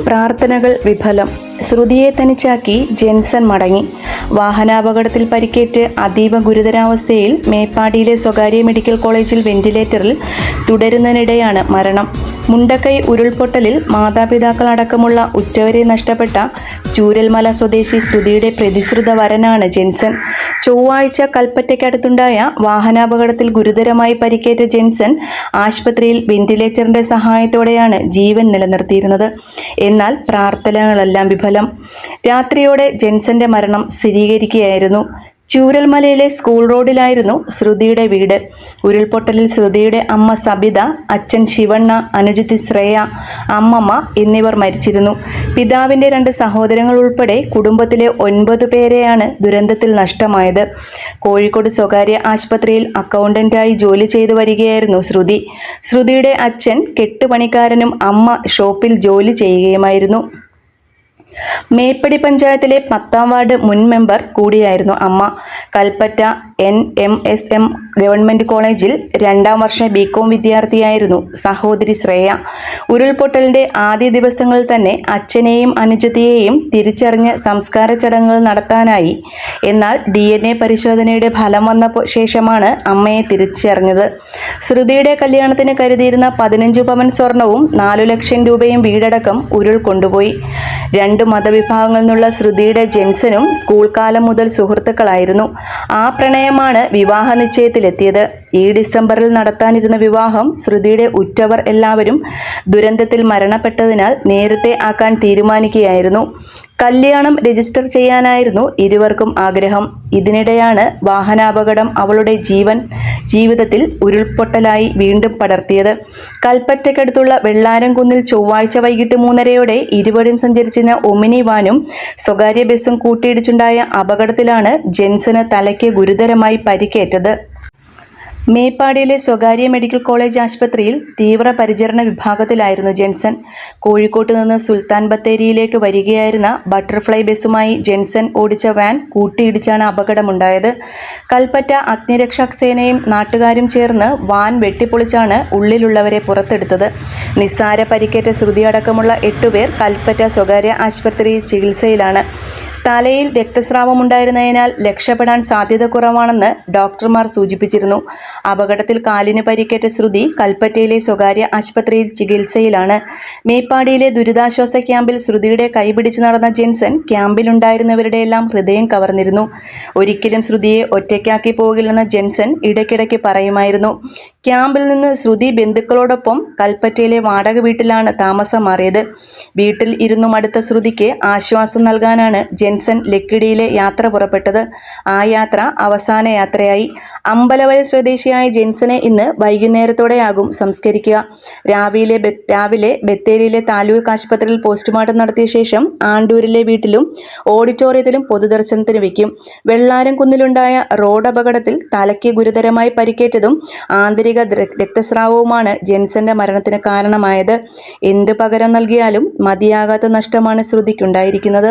പ്രാർത്ഥനകൾ വിഫലം. ശ്രുതിയെ തനിച്ചാക്കി ജെൻസൺ മടങ്ങി. വാഹനാപകടത്തിൽ പരിക്കേറ്റ് അതീവ ഗുരുതരാവസ്ഥയിൽ മേപ്പാടിയിലെ സ്വകാര്യ മെഡിക്കൽ കോളേജിൽ വെന്റിലേറ്ററിൽ തുടരുന്നതിനിടെയാണ് മരണം. മുണ്ടക്കൈ ഉരുൾപൊട്ടലിൽ മാതാപിതാക്കളടക്കമുള്ള ഉറ്റവരെ നഷ്ടപ്പെട്ട ചൂരൽമല സ്വദേശി ശ്രുതിയുടെ പ്രതിശ്രുത വരനാണ് ജെൻസൺ. ചൊവ്വാഴ്ച കൽപ്പറ്റയ്ക്കടുത്തുണ്ടായ വാഹനാപകടത്തിൽ ഗുരുതരമായി പരിക്കേറ്റ ജെൻസൺ ആശുപത്രിയിൽ വെന്റിലേറ്ററിന്റെ സഹായത്തോടെയാണ് ജീവൻ നിലനിർത്തിയിരുന്നത്. എന്നാൽ പ്രാർത്ഥനകളെല്ലാം വിഫലം. രാത്രിയോടെ ജെൻസന്റെ മരണം സ്ഥിരീകരിക്കുകയായിരുന്നു. ചൂരൽമലയിലെ സ്കൂൾ റോഡിലായിരുന്നു ശ്രുതിയുടെ വീട്. ഉരുൾപൊട്ടലിൽ ശ്രുതിയുടെ അമ്മ സബിത അച്ഛൻ ശിവണ്ണ അനുജിത്തി ശ്രേയ അമ്മമ്മ എന്നിവർ മരിച്ചിരുന്നു. പിതാവിന്റെ രണ്ട് സഹോദരങ്ങൾ ഉൾപ്പെടെ കുടുംബത്തിലെ ഒൻപത് പേരെയാണ് ദുരന്തത്തിൽ നഷ്ടമായത്. കോഴിക്കോട് സ്വകാര്യ ആശുപത്രിയിൽ അക്കൗണ്ടന്റായി ജോലി ചെയ്തു വരികയായിരുന്നു ശ്രുതി. ശ്രുതിയുടെ അച്ഛൻ കെട്ടുപണിക്കാരനും അമ്മ ഷോപ്പിൽ ജോലി ചെയ്യുകയുമായിരുന്നു. മേപ്പടി പഞ്ചായത്തിലെ പത്താം വാർഡ് മുൻ മെമ്പർ കൂടിയായിരുന്നു അമ്മ. Kalpetta N M S M government കോളേജിൽ രണ്ടാം വർഷ ബികോം വിദ്യാർത്ഥിയായിരുന്നു സഹോദരി ശ്രേയ. ഉരുൾപൊട്ടലിന്റെ ആദ്യ ദിവസങ്ങളിൽ തന്നെ അച്ഛനെയും അനുജത്തിയെയും തിരിച്ചറിഞ്ഞ് സംസ്കാര ചടങ്ങുകൾ നടത്താനായി. എന്നാൽ ഡി എൻ എ പരിശോധനയുടെ ഫലം വന്ന ശേഷമാണ് അമ്മയെ തിരിച്ചറിഞ്ഞത്. ശ്രുതിയുടെ കല്യാണത്തിന് കരുതിയിരുന്ന പതിനഞ്ച് പവൻ സ്വർണവും നാലു ലക്ഷം രൂപയും വീടടക്കം ഉരുൾ കൊണ്ടുപോയി രണ്ട് മതവിഭാഗങ്ങളിൽ നിന്നുള്ള ശ്രുതിയുടെ ജെൻസനും സ്കൂൾ കാലം മുതൽ സുഹൃത്തുക്കളായിരുന്നു. ആ പ്രണയമാണ് വിവാഹ നിശ്ചയത്തിലെത്തിയത്. ഈ ഡിസംബറിൽ നടത്താനിരുന്ന വിവാഹം ശ്രുതിയുടെ ഉറ്റവർ എല്ലാവരും ദുരന്തത്തിൽ മരണപ്പെട്ടതിനാൽ നേരത്തെ ആക്കാൻ തീരുമാനിക്കുകയായിരുന്നു. കല്യാണം രജിസ്റ്റർ ചെയ്യാനായിരുന്നു ഇരുവർക്കും ആഗ്രഹം. ഇതിനിടെയാണ് വാഹനാപകടം അവളുടെ ജീവൻ ജീവിതത്തിൽ ഉരുൾപൊട്ടലായി വീണ്ടും പടർത്തിയത്. കൽപ്പറ്റയ്ക്കടുത്തുള്ള വെള്ളാരംകുന്നിൽ ചൊവ്വാഴ്ച വൈകിട്ട് മൂന്നരയോടെ ഇരുവരും സഞ്ചരിച്ചിരുന്ന ഒമിനി വാനും സ്വകാര്യ ബസ്സും കൂട്ടിയിടിച്ചുണ്ടായ അപകടത്തിലാണ് ജെൻസന് തലയ്ക്ക് ഗുരുതരമായി പരിക്കേറ്റത്. മേപ്പാടിയിലെ സ്വകാര്യ മെഡിക്കൽ കോളേജ് ആശുപത്രിയിൽ തീവ്രപരിചരണ വിഭാഗത്തിലായിരുന്നു ജെൻസൺ. കോഴിക്കോട്ട് നിന്ന് സുൽത്താൻ ബത്തേരിയിലേക്ക് വരികയായിരുന്ന ബട്ടർഫ്ലൈ ബസ്സുമായി ജെൻസൺ ഓടിച്ച വാൻ കൂട്ടിയിടിച്ചാണ് അപകടമുണ്ടായത്. കൽപ്പറ്റ അഗ്നിരക്ഷാ സേനയും നാട്ടുകാരും ചേർന്ന് വാൻ വെട്ടിപ്പൊളിച്ചാണ് ഉള്ളിലുള്ളവരെ പുറത്തെടുത്തത്. നിസ്സാര പരിക്കേറ്റ ശ്രുതിയടക്കമുള്ള എട്ടുപേർ കൽപ്പറ്റ സ്വകാര്യ ആശുപത്രി ചികിത്സയിലാണ്. തലയിൽ രക്തസ്രാവമുണ്ടായിരുന്നതിനാൽ രക്ഷപ്പെടാൻ സാധ്യത കുറവാണെന്ന് ഡോക്ടർമാർ സൂചിപ്പിച്ചിരുന്നു. അപകടത്തിൽ കാലിന് പരിക്കേറ്റ ശ്രുതി കൽപ്പറ്റയിലെ സ്വകാര്യ ആശുപത്രിയിൽ ചികിത്സയിലാണ്. മേപ്പാടിയിലെ ദുരിതാശ്വാസ ക്യാമ്പിൽ ശ്രുതിയുടെ കൈപിടിച്ച് നടന്ന ജെൻസൺ ക്യാമ്പിലുണ്ടായിരുന്നവരുടെയെല്ലാം ഹൃദയം കവർന്നിരുന്നു. ഒരിക്കലും ശ്രുതിയെ ഒറ്റയ്ക്കാക്കി പോകില്ലെന്ന് ജെൻസൺ ഇടയ്ക്കിടയ്ക്ക് പറയുമായിരുന്നു. ക്യാമ്പിൽ നിന്ന് ശ്രുതി ബന്ധുക്കളോടൊപ്പം കൽപ്പറ്റയിലെ വാടക വീട്ടിലാണ് താമസം മാറിയത്. വീട്ടിൽ ഇരുന്നു മടുത്ത ശ്രുതിക്ക് ആശ്വാസം നൽകാനാണ് ജെൻസൺ ലക്കിടിയിലെ യാത്ര പുറപ്പെട്ടത്. ആ യാത്ര അവസാന യാത്രയായി. അമ്പലവയൽ സ്വദേശിയായ ജെൻസനെ ഇന്ന് വൈകുന്നേരത്തോടെയാകും സംസ്കരിക്കുക. രാവിലെ രാവിലെ ബത്തേരിയിലെ താലൂക്ക് ആശുപത്രിയിൽ പോസ്റ്റ്മോർട്ടം നടത്തിയ ശേഷം ആണ്ടൂരിലെ വീട്ടിലും ഓഡിറ്റോറിയത്തിലും പൊതുദർശനത്തിന് വയ്ക്കും വെള്ളാരം കുന്നിലുണ്ടായ റോഡ് അപകടത്തിൽ തലയ്ക്ക് ഗുരുതരമായി പരിക്കേറ്റതും ആന്തരിക രക്തസ്രാവവുമാണ് ജെൻസന്റെ മരണത്തിന് കാരണമായത്. എന്ത് പകരം നൽകിയാലും മതിയാകാത്ത നഷ്ടമാണ് ശ്രുതിക്കുണ്ടായിരിക്കുന്നത്.